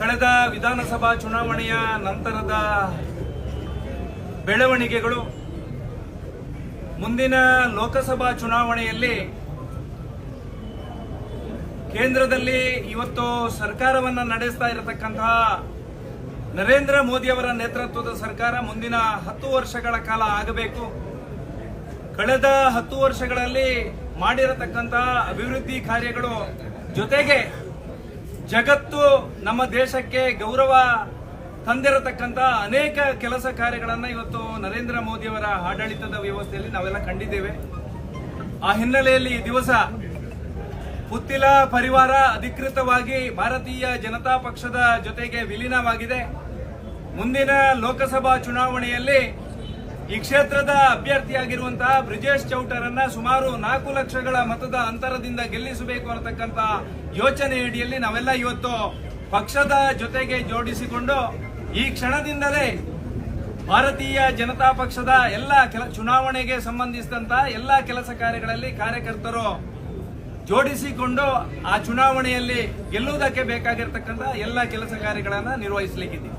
ಕಳೆದ ವಿಧಾನಸಭಾ ಚುನಾವಣೆಯ ನಂತರದ ಬೆಳವಣಿಗೆಗಳು, ಮುಂದಿನ ಲೋಕಸಭಾ ಚುನಾವಣೆಯಲ್ಲಿ ಕೇಂದ್ರದಲ್ಲಿ ಇವತ್ತು ಸರ್ಕಾರವನ್ನ ನಡೆಸ್ತಾ ಇರತಕ್ಕಂತಹ ನರೇಂದ್ರ ಮೋದಿಯವರ ನೇತೃತ್ವದ ಸರ್ಕಾರ ಮುಂದಿನ ಹತ್ತು ವರ್ಷಗಳ ಕಾಲ ಆಗಬೇಕು. ಕಳೆದ ಹತ್ತು ವರ್ಷಗಳಲ್ಲಿ ಮಾಡಿರತಕ್ಕಂತಹ ಅಭಿವೃದ್ಧಿ ಕಾರ್ಯಗಳು ಜೊತೆಗೆ ಜಗತ್ತು ನಮ್ಮ ದೇಶಕ್ಕೆ ಗೌರವ ತಂದಿರತಕ್ಕಂತ ಅನೇಕ ಕೆಲಸ ಕಾರ್ಯಗಳನ್ನು ಇವತ್ತು ನರೇಂದ್ರ ಮೋದಿಯವರ ಆಡಳಿತದ ವ್ಯವಸ್ಥೆಯಲ್ಲಿ ನಾವೆಲ್ಲ ಕಂಡಿದ್ದೇವೆ. ಆ ಹಿನ್ನೆಲೆಯಲ್ಲಿ ಈ ದಿವಸ ಪುತ್ತಿಲ ಪರಿವಾರ ಅಧಿಕೃತವಾಗಿ ಭಾರತೀಯ ಜನತಾ ಪಕ್ಷದ ಜೊತೆಗೆ ವಿಲೀನವಾಗಿದೆ. ಮುಂದಿನ ಲೋಕಸಭಾ ಚುನಾವಣೆಯಲ್ಲಿ ಈ ಕ್ಷೇತ್ರದ ಅಭ್ಯರ್ಥಿಯಾಗಿರುವಂತಹ ಬ್ರಿಜೇಶ್ ಚೌಟರನ್ನ ಸುಮಾರು ನಾಲ್ಕು ಲಕ್ಷಗಳ ಮತದ ಅಂತರದಿಂದ ಗೆಲ್ಲಿಸಬೇಕು ಅನ್ನತಕ್ಕಂತ ಯೋಚನೆಯಡಿಯಲ್ಲಿ ನಾವೆಲ್ಲ ಇವತ್ತು ಪಕ್ಷದ ಜೊತೆಗೆ ಜೋಡಿಸಿಕೊಂಡು ಈ ಕ್ಷಣದಿಂದಲೇ ಭಾರತೀಯ ಜನತಾ ಪಕ್ಷದ ಎಲ್ಲ ಚುನಾವಣೆಗೆ ಸಂಬಂಧಿಸಿದಂತಹ ಎಲ್ಲ ಕೆಲಸ ಕಾರ್ಯಗಳಲ್ಲಿ ಕಾರ್ಯಕರ್ತರು ಜೋಡಿಸಿಕೊಂಡು ಆ ಚುನಾವಣೆಯಲ್ಲಿ ಗೆಲ್ಲುವುದಕ್ಕೆ ಬೇಕಾಗಿರ್ತಕ್ಕಂಥ ಎಲ್ಲ ಕೆಲಸ ಕಾರ್ಯಗಳನ್ನು ನಿರ್ವಹಿಸಲಿಕ್ಕಿದ್ದೀವಿ.